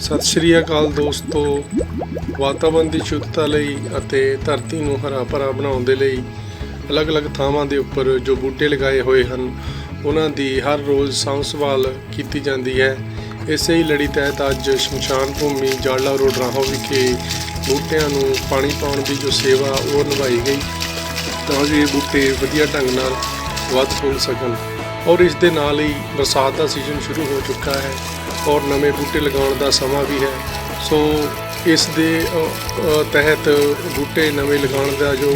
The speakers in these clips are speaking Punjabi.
ਸਤਿ ਸ਼੍ਰੀ ਅਕਾਲ ਦੋਸਤੋ। ਵਾਤਾਵਰਣ ਦੀ ਸ਼ੁੱਧਤਾ ਲਈ ਅਤੇ ਧਰਤੀ ਨੂੰ ਹਰਾ ਭਰਾ ਬਣਾਉਣ ਦੇ ਲਈ ਅਲੱਗ-ਅਲੱਗ ਥਾਵਾਂ ਦੇ ਉੱਪਰ ਜੋ ਬੂਟੇ ਲਗਾਏ ਹੋਏ ਹਨ, ਉਹਨਾਂ ਦੀ ਹਰ ਰੋਜ਼ ਸਾਂਭ ਸੰਭਾਲ ਕੀਤੀ ਜਾਂਦੀ ਹੈ। ਇਸੇ ਹੀ ਲੜੀ ਤਹਿਤ ਅੱਜ ਸ਼ਮਸ਼ਾਨ ਭੂਮੀ ਜਾਲਾ ਰੋਡ ਰਾਹੋਂ ਵਿਖੇ ਬੂਟਿਆਂ ਨੂੰ ਪਾਣੀ ਪਾਉਣ ਦੀ ਜੋ ਸੇਵਾ ਉਹ ਨਿਭਾਈ ਗਈ। ਤਾਂ ਜੋ ਇਹ ਬੂਟੇ ਵਧੀਆ ਢੰਗ ਨਾਲ ਵੱਧ ਫੁੱਲ ਸਕਣ। ਔਰ ਇਸ ਦੇ ਨਾਲ ਹੀ ਬਰਸਾਤ ਦਾ ਸੀਜ਼ਨ ਸ਼ੁਰੂ ਹੋ ਚੁੱਕਾ ਹੈ। ਔਰ ਨਵੇਂ ਬੂਟੇ ਲਗਾਉਣ ਦਾ ਸਮਾਂ ਵੀ ਹੈ। ਸੋ ਇਸ ਦੇ ਤਹਿਤ ਬੂਟੇ ਨਵੇਂ ਲਗਾਉਣ ਦਾ ਜੋ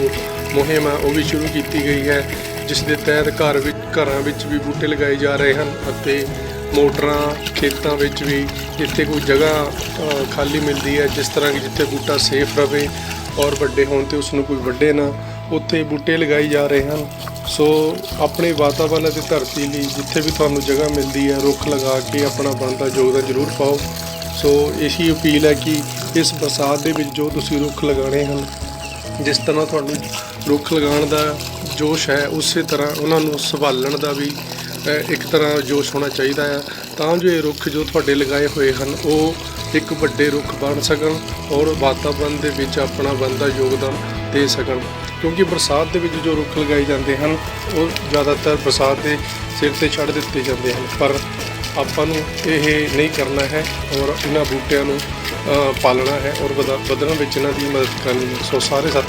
ਮੁਹਿੰਮ ਹੈ ਉਹ ਵੀ ਸ਼ੁਰੂ ਕੀਤੀ ਗਈ ਹੈ। ਜਿਸ ਦੇ ਤਹਿਤ ਘਰ ਵਿੱਚ, ਘਰਾਂ ਵਿੱਚ ਵੀ ਬੂਟੇ ਲਗਾਏ ਜਾ ਰਹੇ ਹਨ ਅਤੇ ਮੋਟਰਾਂ ਖੇਤਾਂ ਵਿੱਚ ਵੀ ਜਿੱਥੇ ਕੋਈ ਜਗ੍ਹਾ ਖਾਲੀ ਮਿਲਦੀ ਹੈ, ਜਿਸ ਤਰ੍ਹਾਂ ਕਿ ਜਿੱਥੇ ਬੂਟਾ ਸੇਫ ਰਵੇ ਔਰ ਵੱਡੇ ਹੋਣ ਤੇ ਉਸ ਨੂੰ ਕੋਈ ਵੱਡੇ ਨਾ, ਉੱਥੇ ਬੂਟੇ ਲਗਾਏ ਜਾ ਰਹੇ ਹਨ। ਸੋ ਆਪਣੇ ਵਾਤਾਵਰਣ ਅਤੇ ਧਰਤੀ ਲਈ ਜਿੱਥੇ ਵੀ ਤੁਹਾਨੂੰ ਜਗ੍ਹਾ ਮਿਲਦੀ ਹੈ, ਰੁੱਖ ਲਗਾ ਕੇ ਆਪਣਾ ਬਣਦਾ ਯੋਗਦਾਨ ਜ਼ਰੂਰ ਪਾਓ। ਸੋ ਇਹੀ ਅਪੀਲ ਹੈ ਕਿ ਇਸ ਬਰਸਾਤ ਦੇ ਵਿੱਚ ਜੋ ਤੁਸੀਂ ਰੁੱਖ ਲਗਾਉਣੇ ਹਨ, ਜਿਸ ਤਰ੍ਹਾਂ ਤੁਹਾਨੂੰ ਰੁੱਖ ਲਗਾਉਣ ਦਾ ਜੋਸ਼ ਹੈ, ਉਸੇ ਤਰ੍ਹਾਂ ਉਹਨਾਂ ਨੂੰ ਸੰਭਾਲਣ ਦਾ ਵੀ ਇੱਕ ਤਰ੍ਹਾਂ ਜੋਸ਼ ਹੋਣਾ ਚਾਹੀਦਾ ਹੈ। ਤਾਂ ਜੋ ਇਹ ਰੁੱਖ ਜੋ ਤੁਹਾਡੇ ਲਗਾਏ ਹੋਏ ਹਨ, ਉਹ ਇੱਕ ਵੱਡੇ ਰੁੱਖ ਬਣ ਸਕਣ ਔਰ ਵਾਤਾਵਰਣ ਦੇ ਵਿੱਚ ਆਪਣਾ ਬਣਦਾ ਯੋਗਦਾਨ ਦੇ ਸਕਣ। ਕਿਉਂਕਿ ਬਰਸਾਤ ਦੇ ਵਿੱਚ ਜੋ ਰੁੱਖ ਲਗਾਏ ਜਾਂਦੇ ਹਨ, ਉਹ ਜ਼ਿਆਦਾਤਰ ਬਰਸਾਤ ਦੇ ਸਿਰ ਤੇ ਛੱਡ ਦਿੱਤੇ ਜਾਂਦੇ ਹਨ। ਪਰ ਆਪਾਂ ਨੂੰ ਇਹ ਨਹੀਂ ਕਰਨਾ ਹੈ ਔਰ ਇਹਨਾਂ ਬੂਟਿਆਂ ਨੂੰ ਪਾਲਣਾ ਹੈ ਔਰ ਵਧਾ- ਵਧਣ ਵਿੱਚ ਇਹਨਾਂ ਦੀ ਮਦਦ ਕਰਨੀ ਹੈ। ਸੋ ਸਾਰੇ ਸਾਥੀ